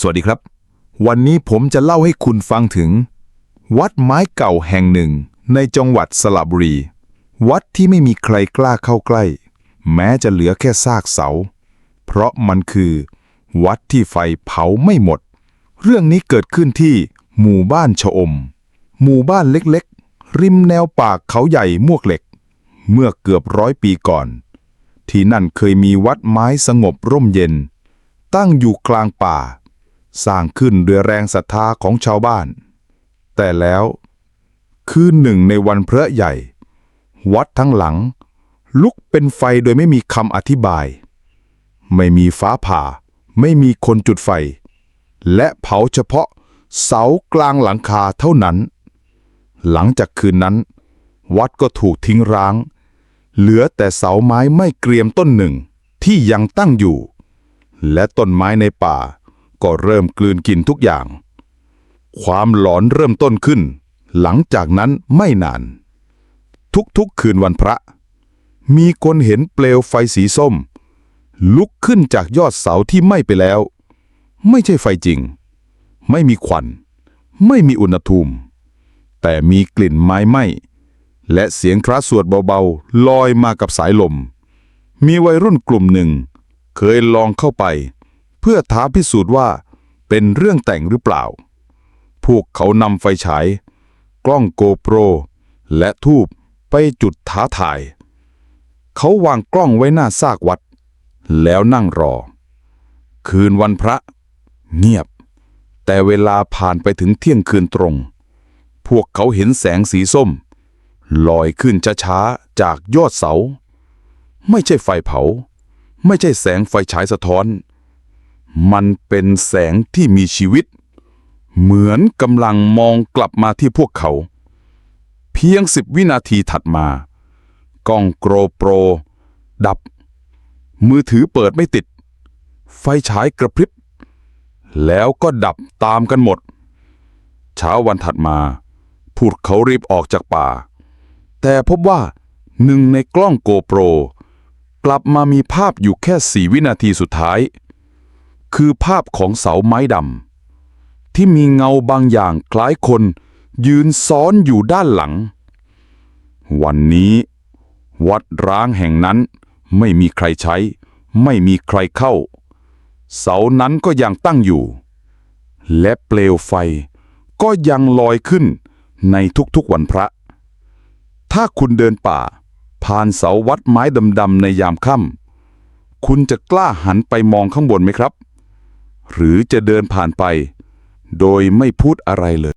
สวัสดีครับ วันนี้ผมจะเล่าให้คุณฟังถึง วัดไม้เก่าแห่งหนึ่ง ในจังหวัดสระบุรี วัดที่ไม่มีใครกล้าเข้าใกล้ แม้จะเหลือแค่ซากเสา เพราะมันคือ วัดที่ไฟเผาไม่หมด เรื่องนี้เกิดขึ้นที่หมู่บ้านชะอม หมู่บ้านเล็กๆ ริมแนวปากเขาใหญ่มวกเหล็ก เมื่อเกือบร้อยปีก่อน ที่นั่นเคยมีวัดไม้สงบร่มเย็น ตั้งอยู่กลางป่า สร้างขึ้นด้วยแรงศรัทธาของชาวบ้าน แต่แล้ว คืนหนึ่งในวันพระใหญ่ วัดทั้งหลัง ลุกเป็นไฟโดยไม่มีคำอธิบาย ไม่มีฟ้าผ่า ไม่มีคนจุดไฟ และเผาเฉพาะเสากลางหลังคาเท่านั้น หลังจากคืนนั้น วัดก็ถูกทิ้งร้าง เหลือแต่เสาไม้ไม่เกรียมต้นหนึ่งที่ยังตั้งอยู่ และต้นไม้ในป่า ก็เริ่มกลืนกินทุกอย่าง ความหลอนเริ่มต้นขึ้น หลังจากนั้นไม่นาน ทุกๆคืนวันพระ มีคนเห็นเปลวไฟสีส้ม ลุกขึ้นจากยอดเสาที่ไหม้ไปแล้ว ไม่ใช่ไฟจริง ไม่มีควัน ไม่มีอุณหภูมิ แต่มีกลิ่นไม้ไหม้และเสียงพระสวดเบาๆ ลอยมากับสายลม มีวัยรุ่นกลุ่มหนึ่ง เคยลองเข้าไป พื่อท้าพิสูจน์ว่าเป็นเรื่องแต่งหรือเปล่า พวกเขานำไฟฉาย กล้องโกโปร และทูบไปจุดท้าทาย เขาวางกล้องไว้หน้าซากวัด แล้วนั่งรอ คืนวันพระ เงียบ แต่เวลาผ่านไปถึงเที่ยงคืนตรง พวกเขาเห็นแสงสีส้ม ลอยขึ้นช้าๆจากยอดเสา ไม่ใช่ไฟเผา ไม่ใช่แสงไฟฉายสะท้อน มันเป็นแสงที่มีชีวิต เหมือนกำลังมองกลับมาที่พวกเขา เพียงสิบวินาทีถัดมากล้องโกรโปร ดับ มือถือเปิดไม่ติด ไฟฉายกระพริบ แล้วก็ดับตามกันหมด เช้าวันถัดมาพวกเขารีบออกจากป่า แต่พบว่าหนึ่งในกล้องโกโปร กลับมามีภาพอยู่แค่สี่วินาทีสุดท้าย คือภาพของเสาไม้ดำที่มีเงาบางอย่างคล้ายคน ยืนซ้อนอยู่ด้านหลัง วันนี้ วัดร้างแห่งนั้นไม่มีใครใช้ ไม่มีใครเข้า เสานั้นก็ยังตั้งอยู่ และเปลวไฟก็ยังลอยขึ้นในทุกๆวันพระ ถ้าคุณเดินป่า ผ่านเสาวัดไม้ดำๆในยามค่ำคุณจะกล้าหันไปมองข้างบนไหมครับ หรือจะเดินผ่านไป โดยไม่พูดอะไรเลย